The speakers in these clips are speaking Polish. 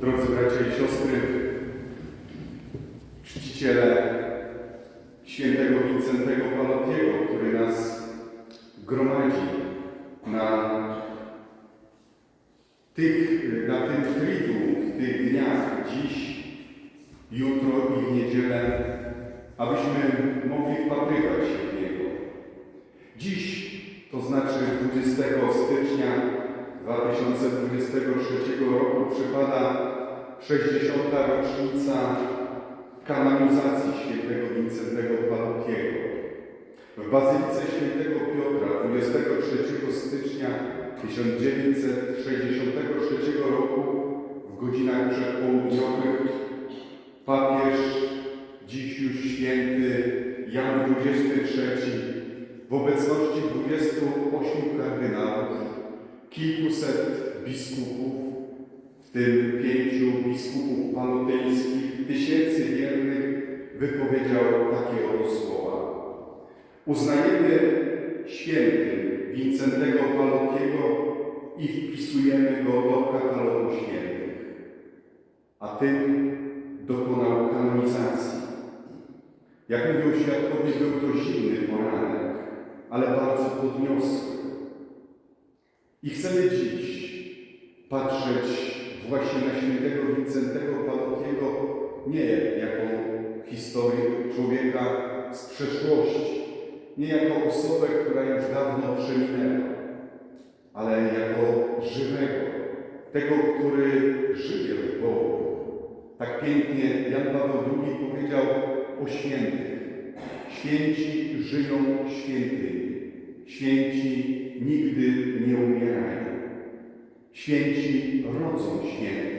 Drodzy bracia i siostry, czciciele świętego Wincentego Palotiego, który nas gromadzi na tych, na tym triduum, w tych dniach, dziś, jutro i w niedzielę, abyśmy mogli wpatrywać się w Niego. Dziś, to znaczy 20 stycznia 2023 roku, przypada 60. rocznica kanonizacji świętego Wincentego Palotiego. W Bazylice Świętego Piotra 23 stycznia 1963 roku w godzinach przedpołudniowych papież, dziś już święty Jan XXIII w obecności 28 kardynałów, kilkuset biskupów, w tym pięciu biskupów palotyńskich, tysięcy wiernych, wypowiedział takie oto słowa. Uznajemy świętym Wincentego Palotiego i wpisujemy go do katalogu świętych, a tym dokonał kanonizacji. Jak mówią świadkowie, był to zimny poranek, ale bardzo podniosły. I chcemy dziś patrzeć właśnie na świętego Wincentego Palotiego nie jako historię człowieka z przeszłości, nie jako osobę, która już dawno przeminęła, ale jako żywego, tego, który żyje w Bogu. Tak pięknie Jan Paweł II powiedział o świętych. Święci żyją świętymi. Święci nigdy nie umierają. Święci rodzą świętych.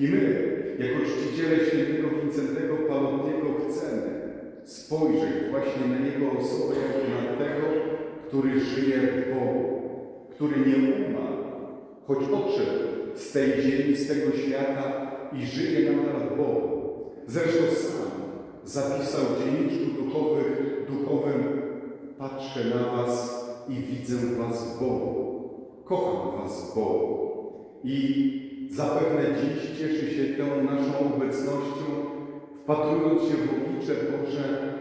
I my, jako czciciele świętego Wincentego Palotiego, chcemy spojrzeć właśnie na Jego osobę jako na tego, który żyje w Bogu, który nie umarł, choć odszedł z tej ziemi, z tego świata i żyje nadal w Bogu. Zresztą sam zapisał w dzienniczku duchowych, duchowym Patrzę na Was i widzę Was w Bogu. Kocham Was w Bogu. I zapewne dziś cieszy się tą naszą obecnością, wpatrując się w oblicze Boże,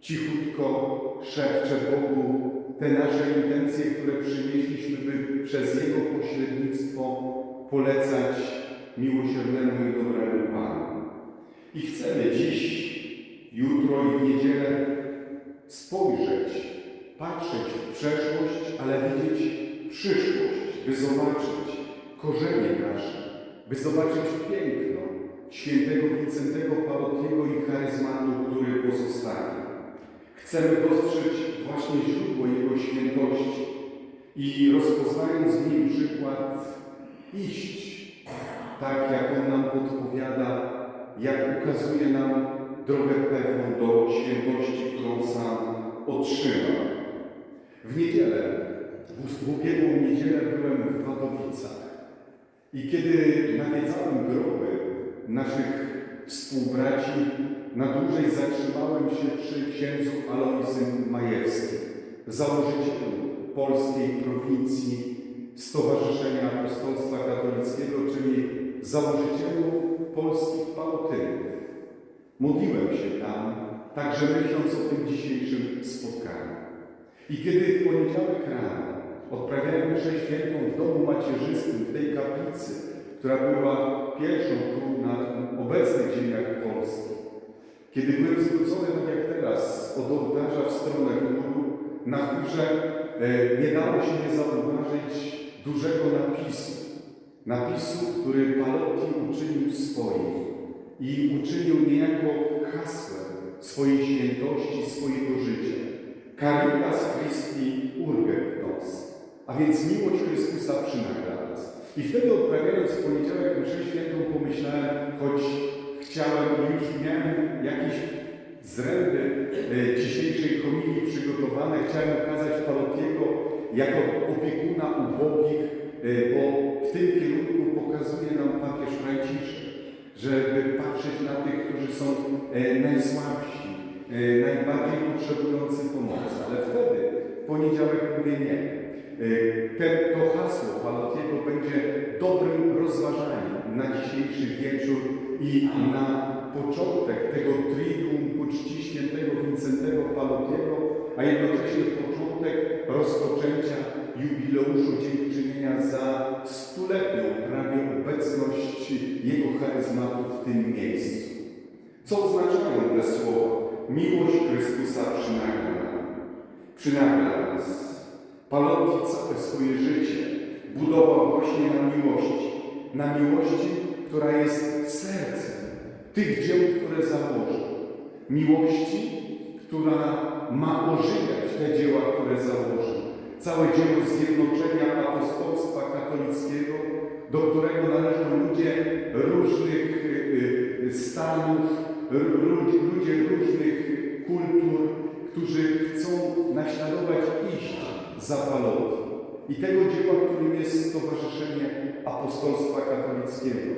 cichutko szepcze Bogu te nasze intencje, które przynieśliśmy, by przez Jego pośrednictwo polecać miłosiernemu i dobremu Panu. I chcemy dziś, jutro i w niedzielę spojrzeć, patrzeć przeszłość, ale widzieć przyszłość, by zobaczyć korzenie nasze, by zobaczyć piękno świętego Wincentego Palotiego i charyzmatu, który pozostaje. Chcemy dostrzec właśnie źródło Jego świętości i rozpoznając w nim przykład iść tak, jak On nam podpowiada, jak ukazuje nam drogę pewną do świętości, którą sam otrzymał. W niedzielę, w, ubiegłą niedzielę byłem w Wadowicach i kiedy nawiedzałem groby naszych współbraci, na dłużej zatrzymałem się przy księdzu Alojzym Majewskim, założycielu polskiej prowincji Stowarzyszenia Apostolstwa Katolickiego, czyli założycielu polskich palotynów. Modliłem się tam, także myśląc o tym dzisiejszym spotkaniu. I kiedy w poniedziałek rano odprawiałem mszę świętą w domu macierzystym, w tej kaplicy, która była pierwszą tu na obecnych ziemiach Polski, kiedy byłem zwrócony, tak jak teraz, od ołtarza w stronę góru, na górze e, nie dało się nie zauważyć dużego napisu. Napisu, który Palotti uczynił swoim i uczynił niejako hasłem swojej świętości, swojego życia. Caritas Christi urget nos, a więc miłość Chrystusa przymaga nas. I wtedy odprawiając w poniedziałek mszę świętą pomyślałem, choć chciałem i już miałem jakieś zręby e, dzisiejszej homilii przygotowane, chciałem ukazać Palotiego jako opiekuna ubogich, e, bo w tym kierunku pokazuje nam papież Franciszek, żeby patrzeć na tych, którzy są e, najsłabsi, najbardziej potrzebujący pomocy. Ale wtedy, w poniedziałek mówię nie. E, Te, to hasło Palotiego będzie dobrym rozważaniem na dzisiejszy wieczór i na początek tego triduum czci świętego Wincentego Palotiego, a jednocześnie początek rozpoczęcia jubileuszu dziękczynienia za stuletnią prawie obecność Jego charyzmatu w tym miejscu. Co oznaczają te słowa? Miłość Chrystusa przynagla nam. Przynagla nas. Palotti całe swoje życie budował właśnie na miłości. Na miłości, która jest sercem tych dzieł, które założył. Miłości, która ma ożywiać te dzieła, które założył. Całe dzieło zjednoczenia apostolstwa katolickiego, do którego należą ludzie różnych y, y, stanów, ludzie, różnych kultur, którzy chcą naśladować iść za Palotti. I tego dzieła, którym jest Stowarzyszenie Apostolstwa Katolickiego,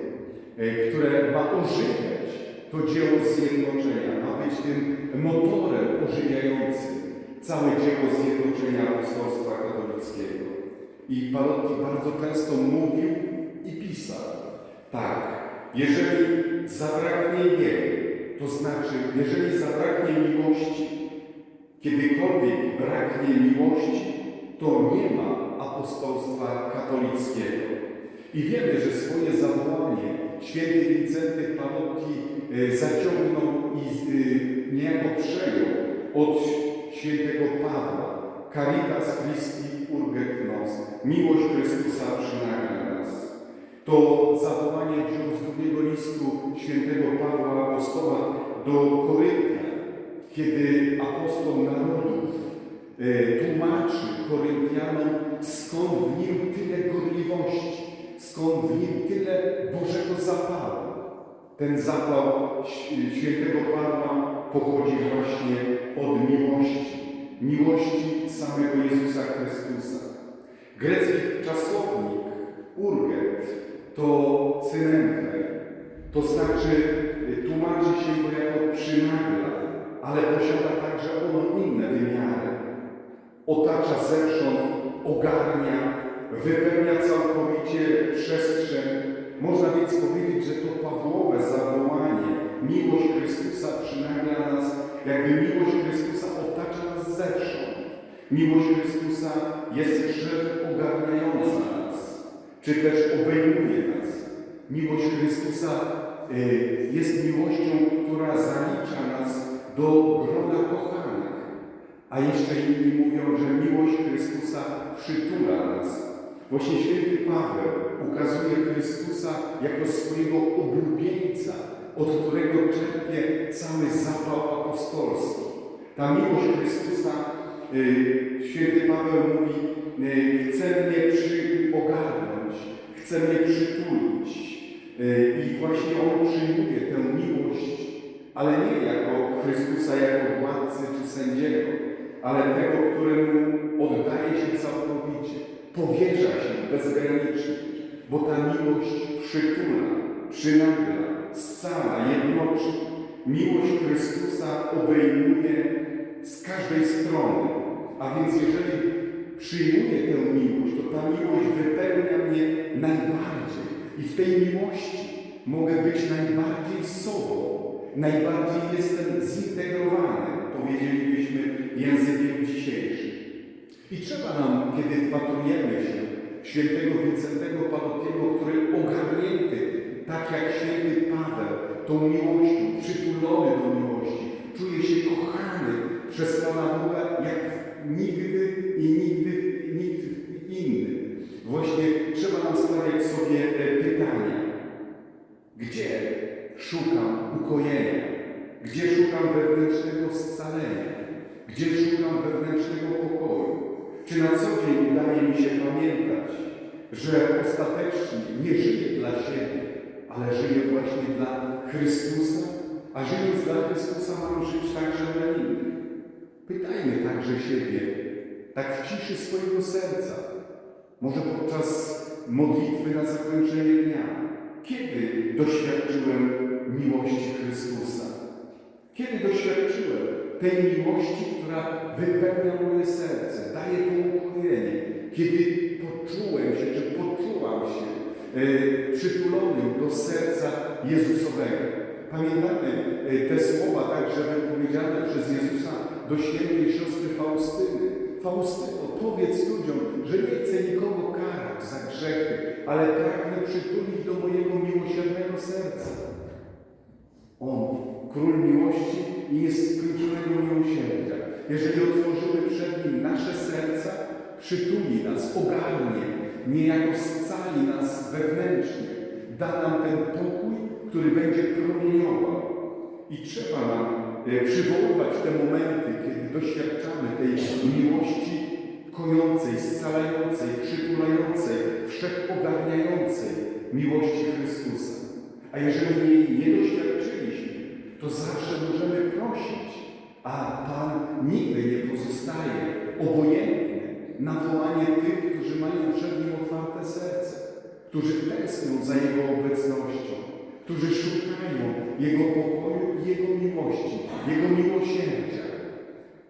e, które ma ożywiać to dzieło zjednoczenia, ma być tym motorem ożywiającym całe dzieło zjednoczenia apostolstwa katolickiego. I Palotti bardzo często mówił i pisał, tak, jeżeli zabraknie jej, to znaczy, jeżeli zabraknie miłości, kiedykolwiek braknie miłości, to nie ma apostolstwa katolickiego. I wiemy, że swoje zawołanie święty Wincenty Palotti e, zaciągnął i e, niejako przejął od świętego Pawła. Caritas Christi urget nos. Miłość Chrystusa przynagla nas. To zawołanie wziął z drugiego listu świętego Pawła apostoła do Koryntia, kiedy apostoł narodów e, tłumaczy Koryntianom, skąd w nim tyle gorliwości, skąd w nim tyle Bożego zapału. Ten zapał świętego Pawła pochodzi właśnie od miłości, miłości samego Jezusa Chrystusa. Grecki czasownik urget to synemche, to znaczy y, tłumaczy się go jako przynagla, ale posiada także ono inne wymiary. Otacza zewsząd, ogarnia, wypełnia całkowicie przestrzeń. Można więc powiedzieć, że to Pawłowe zawołanie, miłość Chrystusa przynagla nas, jakby miłość Chrystusa otacza nas zewsząd. Miłość Chrystusa jest wszechogarniająca czy też obejmuje nas. Miłość Chrystusa y, jest miłością, która zalicza nas do grona kochanych. A jeszcze inni mówią, że miłość Chrystusa przytula nas. Właśnie święty Paweł ukazuje Chrystusa jako swojego oblubieńca, od którego czerpie cały zapał apostolski. Ta miłość Chrystusa, y, święty Paweł mówi, chce mnie przytulić. Y, I właśnie On przyjmuje tę miłość, ale nie jako Chrystusa, jako władcy czy sędziego, ale tego, któremu oddaje się całkowicie, powierza się bezgranicznie, bo ta miłość przytula, przynagla, scala, jednoczy. Miłość Chrystusa obejmuje z każdej strony, a więc jeżeli przyjmuję tę miłość, to ta miłość wypełnia mnie najbardziej i w tej miłości mogę być najbardziej sobą, najbardziej jestem zintegrowany, powiedzielibyśmy językiem dzisiejszym. I trzeba nam, kiedy wpatrujemy się w świętego Wincentego Palottiego, który ogarnięty, tak jak święty Paweł, tą miłością, przytulony do miłości, czuje się kochany przez Pana Boga jak nigdy i nigdy nikt inny. Właśnie trzeba nam stawiać sobie e, pytanie, gdzie szukam ukojenia? Gdzie szukam wewnętrznego scalenia? Gdzie szukam wewnętrznego pokoju? Czy na co dzień udaje mi się pamiętać, że ostatecznie nie żyję dla siebie, ale żyję właśnie dla Chrystusa? A żyjąc dla Chrystusa mam żyć także dla innych. Pytajmy także siebie, tak w ciszy swojego serca, może podczas modlitwy na zakończenie dnia. Kiedy doświadczyłem miłości Chrystusa? Kiedy doświadczyłem tej miłości, która wypełnia moje serce, daje to ukojenie? Kiedy poczułem się, czy poczułam się, e, przytulonym do serca Jezusowego. Pamiętamy e, te słowa także wypowiedziane przez Jezusa do świętej siostry Faustyny. Faustyno, powiedz ludziom, że nie chcę nikogo karać za grzechy, ale pragnę przytulić do mojego miłosiernego serca. On, Król Miłości jest skończonego miłosierdzia. Jeżeli otworzymy przed Nim nasze serca, przytuli nas, ogarnie, niejako scali nas wewnętrznie, da nam ten pokój, który będzie promieniował. I trzeba nam przywoływać te momenty, kiedy doświadczamy tej miłości kojącej, scalającej, przytulającej, wszechogarniającej miłości Chrystusa. A jeżeli jej nie doświadczyliśmy, to zawsze możemy prosić, a Pan nigdy nie pozostaje obojętny na wołanie tych, którzy mają przed Nim otwarte serce, którzy tęsknią za Jego obecnością, którzy szukają Jego pokoju i Jego miłości, Jego miłosierdzia.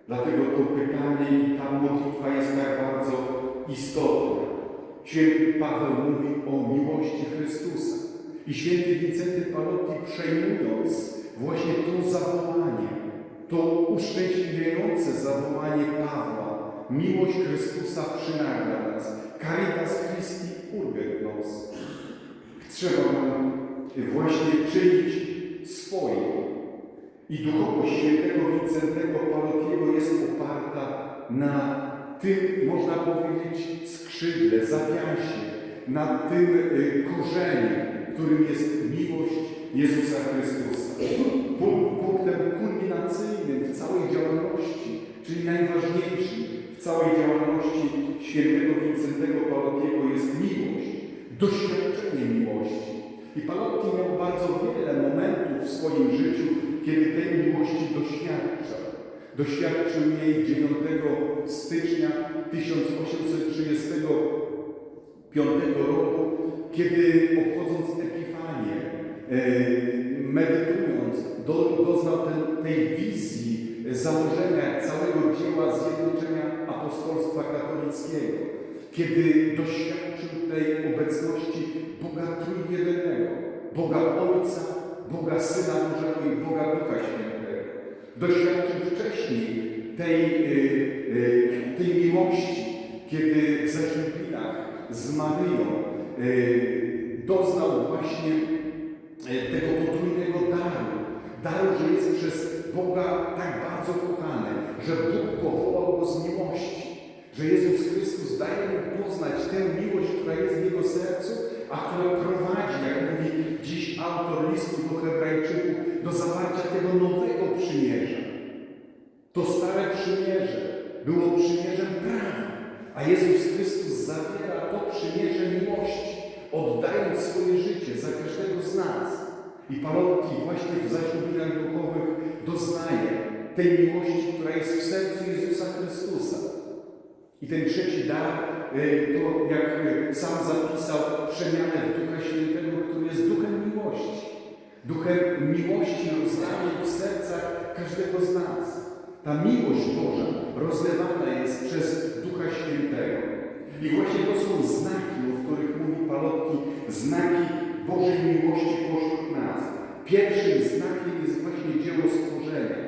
Dlatego to pytanie i ta modlitwa jest tak bardzo istotna. Święty Paweł mówi o miłości Chrystusa. I święty Wincenty Palotti przejmując właśnie to zawołanie, to uszczęśliwiające zawołanie Pawła, miłość Chrystusa przynagla nas, caritas Christi urget nos. Trzeba nam właśnie czynić swoje. I duchowość świętego Wincentego Palottiego jest oparta na tym, można powiedzieć, skrzydle, zawiasie, na tym y, korzeniu, którym jest miłość Jezusa Chrystusa. Punk- Punktem kulminacyjnym w całej działalności, czyli najważniejszym w całej działalności świętego Wincentego Palottiego jest miłość, doświadczenie miłości. I Palotti miał bardzo wiele momentów w swoim życiu, kiedy tej miłości doświadczał. Doświadczył jej 9 stycznia 1835 roku, kiedy obchodząc Epifanię, e, medytując, do, doznał ten, tej wizji założenia całego dzieła zjednoczenia apostolstwa katolickiego, kiedy doświadczył tej obecności Boga Trójjedynego, Boga Ojca, Boga Syna Bożego i Boga Ducha Świętego. Doświadczył wcześniej tej, y, y, tej miłości, kiedy w Zaślubinach z Maryją y, doznał właśnie tego potrójnego daru. Daru, że jest przez Boga tak bardzo kochany, że Bóg powołał go z miłości. Że Chrystus daje mu poznać tę miłość, która jest w jego sercu, a która prowadzi, jak mówi dziś autor listu do Hebrajczyków, do zawarcia tego nowego przymierza. To stare przymierze było przymierzem prawa, a Jezus Chrystus zawiera to przymierze miłości, oddając swoje życie za każdego z nas. I Palotti właśnie w zaślubinach duchowych doznaje tej miłości, która jest w sercu Jezusa Chrystusa. I ten trzeci dar, y, to jak y, sam zapisał, przemianę Ducha Świętego, który jest duchem miłości. Duchem miłości rozdanej w sercach każdego z nas. Ta miłość Boża rozlewana jest przez Ducha Świętego. I właśnie to są znaki, o których mówi Palotti, znaki Bożej miłości pośród nas. Pierwszym znakiem jest właśnie dzieło stworzenia.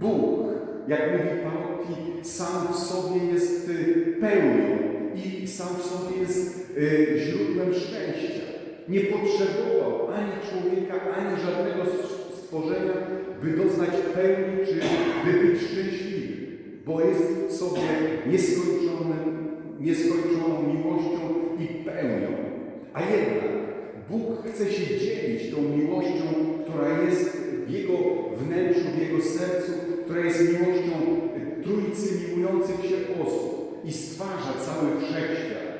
Bóg, jak mówi Palotti, sam w sobie jest y, pełnią i sam w sobie jest y, źródłem szczęścia. Nie potrzebował ani człowieka, ani żadnego stworzenia, by doznać pełni, czy by być szczęśliwy, bo jest w sobie nieskończonym, nieskończoną miłością i pełnią. A jednak Bóg chce się dzielić tą miłością, która jest w Jego wnętrzu, w Jego sercu, która jest miłością Trójcy miłujących się osób i stwarza cały wszechświat.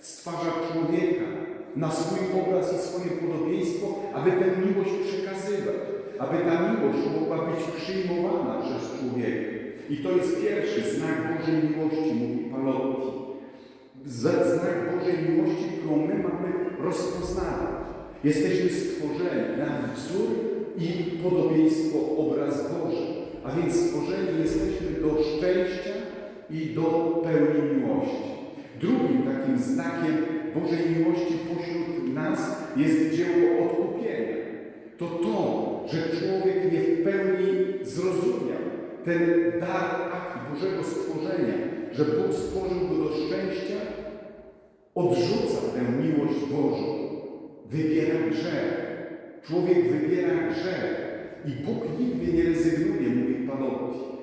Stwarza człowieka na swój obraz i swoje podobieństwo, aby tę miłość przekazywać, aby ta miłość mogła być przyjmowana przez człowieka. I to jest pierwszy znak Bożej miłości, mówi Palotti. Z- Znak Bożej miłości, którą my mamy rozpoznawać. Jesteśmy stworzeni na wzór i podobieństwo obraz Boży. A więc stworzeni jesteśmy do szczęścia i do pełni miłości. Drugim takim znakiem Bożej miłości pośród jest dzieło odkupienia. To to, że człowiek nie w pełni zrozumiał ten dar, akt Bożego stworzenia, że Bóg stworzył go do szczęścia, odrzuca tę miłość Bożą, wybiera grzech. Człowiek wybiera grzech i Bóg nigdy nie rezygnuje, mówi Panowie,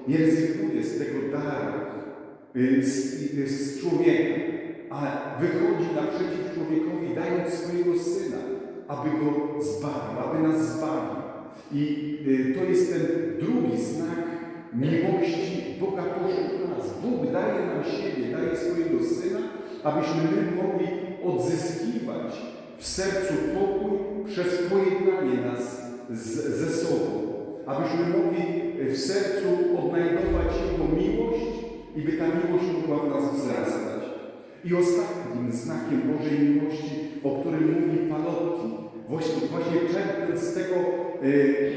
nie rezygnuje z tego daru, y, z, y, z człowieka, a wychodzi naprzeciw człowiekowi, dając swojego Syna, aby go zbawił, aby nas zbawił. I y, to jest ten drugi znak miłości Boga pośród nas. Bóg daje nam siebie, daje swojego Syna, abyśmy my mogli odzyskiwać w sercu pokój przez pojednanie z, ze sobą. Abyśmy mogli w sercu odnajdować Jego miłość i by ta miłość mogła w nas wzrastać. I ostatnim znakiem Bożej miłości, o którym mówi Palotti, właśnie, właśnie czerpiąc z tego y,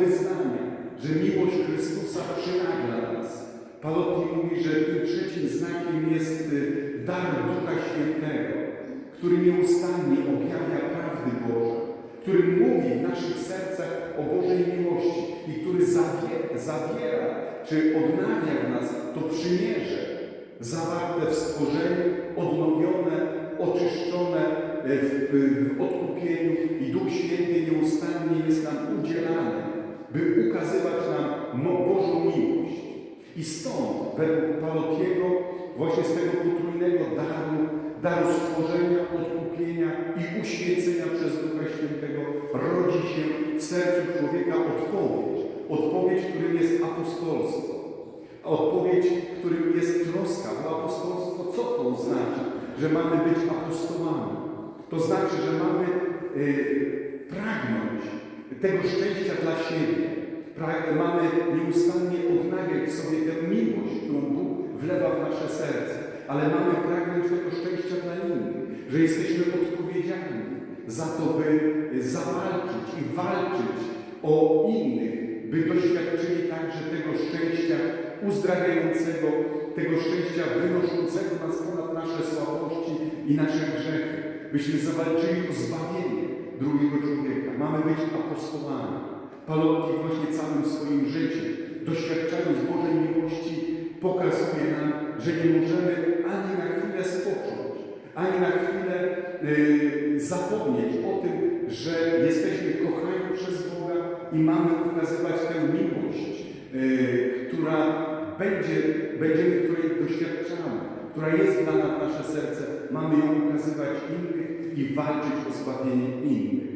wyznania, że miłość Chrystusa przynagla nas. Palotti mówi, że tym trzecim znakiem jest y, dar Ducha Świętego, który nieustannie objawia prawdy Boże, który mówi w naszych sercach o Bożej miłości i który zawiera, zawiera czy odnawia w nas to przymierze zawarte w stworzeniu, odnowione, oczyszczone w, w, w odkupieniu i Duch Święty nieustannie jest nam udzielany, by ukazywać nam mo- Bożą miłość. I stąd, według Palotiego, właśnie z tego potrójnego daru, daru stworzenia, odkupienia i uświęcenia przez Ducha Świętego, rodzi się w sercu człowieka odpowiedź. Odpowiedź, którym jest apostolstwo. Odpowiedź, którym jest troska, bo apostolstwo co to oznacza? Że mamy być apostołami. To znaczy, że mamy y, pragnąć tego szczęścia dla siebie. Prag- mamy nieustannie odnawiać sobie tę miłość, którą Bóg wlewa w nasze serce, ale mamy pragnąć tego szczęścia dla innych, że jesteśmy odpowiedzialni za to, by zawalczyć i walczyć o innych, by doświadczyli także tego szczęścia uzdrawiającego, tego szczęścia wynoszącego nas ponad nasze słabości i nasze grzechy, byśmy zawalczyli o zbawienie drugiego człowieka. Mamy być apostołami. Palotti właśnie całym swoim życiem, doświadczając Bożej miłości, pokazuje nam, że nie możemy ani na chwilę spocząć, ani na chwilę y, zapomnieć o tym, że jesteśmy kochani przez Boga i mamy okazywać tę miłość, y, która będzie, będziemy, której doświadczamy, która jest dana w nasze serce. Mamy ją ukazywać innych i walczyć o zbawienie innych.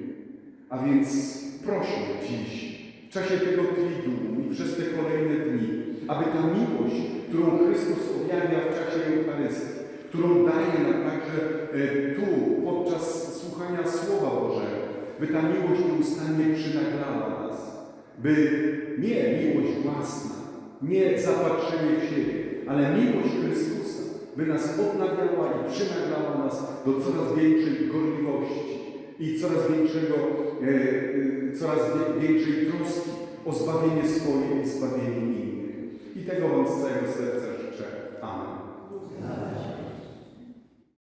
A więc proszę dziś, w czasie tego Triduum i przez te kolejne dni, aby ta miłość, którą Chrystus objawia w czasie Eucharystii, którą daje nam także e, tu, podczas słuchania Słowa Bożego, by ta miłość nieustannie przynaglała nas, by nie miłość własna, nie zapatrzenie w siebie, ale miłość Chrystusa, by nas odnawiała i przynaglała nas do coraz większej gorliwości i coraz większego, e, e, coraz większej troski o zbawienie swoje i zbawienie innych. I tego Wam z całego serca życzę. Amen.